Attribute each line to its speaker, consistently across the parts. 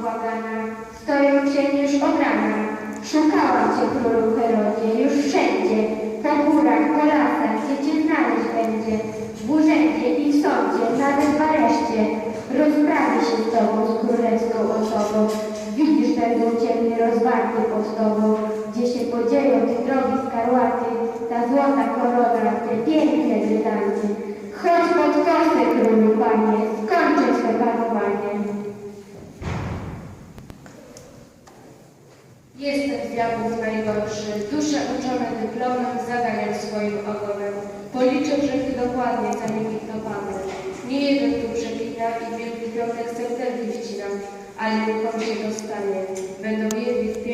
Speaker 1: błagana, stoję już od rana. Szukałam cię, królu Herodzie, już wszędzie, na górach, po lasach, gdzie cię znaleźć będzie, w urzędzie i w sądzie, nawet w areszcie. Rozprawię się z tobą, z królewską osobą, widzisz będą ciemnie rozwarty pod tobą, gdzie się podzieją te drogi skarłaty, ta złota korona, te piękne brytanty. Chodź pod kosę, królu panie,
Speaker 2: uczone dyplomem zadaję swoim ogonem. Policzę grzechy dokładnie, zanim ich. Nie jeden tu przeklinam i wielki piątek serdelki wcinam, ale nikom się dostanie. Będą jedli w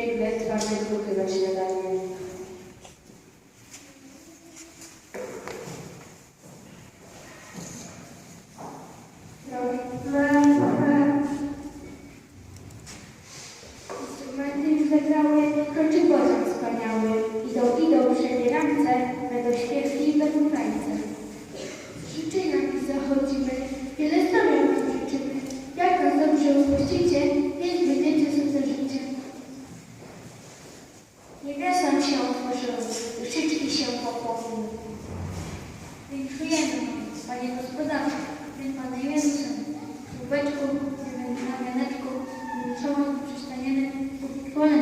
Speaker 1: Niebiosa się otworzyły, duszyczki się popłowiły. Winszujemy, panie gospodarzu, więc pana Jezusa, w kubeczku, na wianeczku, czoło przystaniemy, wolę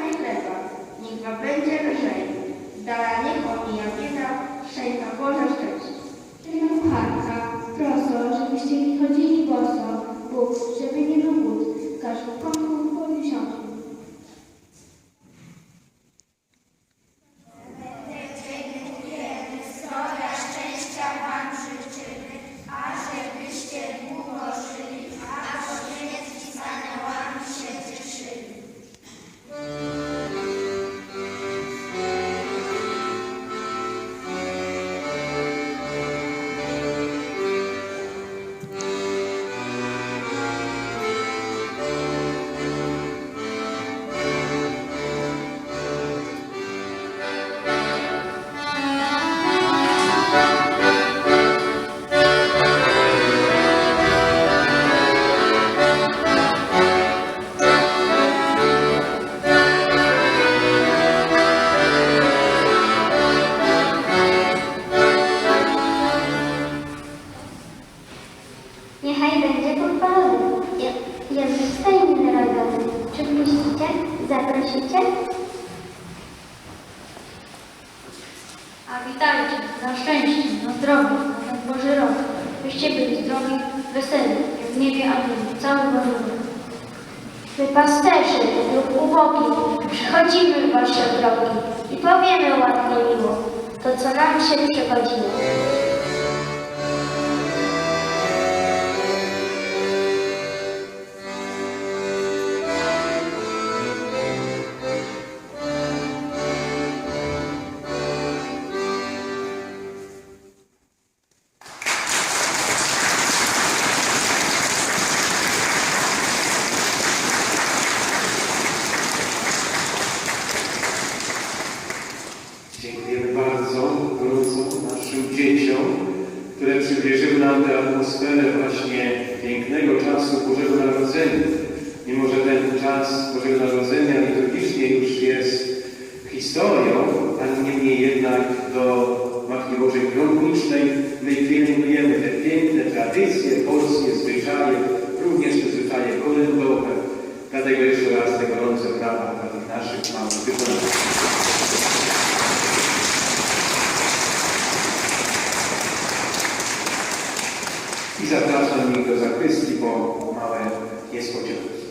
Speaker 3: zabraknie chleba, niech Wam będzie lżej. Dala niech omija bieda, Wam Boże szczęść.
Speaker 1: Czerna kucharka, prosto, żebyście nie chodzili boso, będzie pochwalony. Je- Jezus Sejm narodowy. Czy puścicie? Zaprosicie?
Speaker 4: A witajcie, na szczęście, na zdrowie, na ten Boży rok. Byście byli zdrowi, weseli, jak w niebie anieli, cały Boży rok.
Speaker 1: My pasterze lub ubogi przychodzimy w wasze drogi i powiemy ładnie miło to, co nam się przychodziło.
Speaker 5: Atmosferę właśnie pięknego czasu Bożego Narodzenia. Mimo, że ten czas Bożego Narodzenia liturgicznie już jest historią, ale niemniej jednak do Matki Bożej Piątnicznej my pielęgnujemy te piękne tradycje, polskie zwyczaje, również te zwyczaje kolędowe. Dlatego jeszcze raz te gorące brawa dla tych naszych małych wykonawców. I zapraszam ich do zakrystii po małe niespodzianki.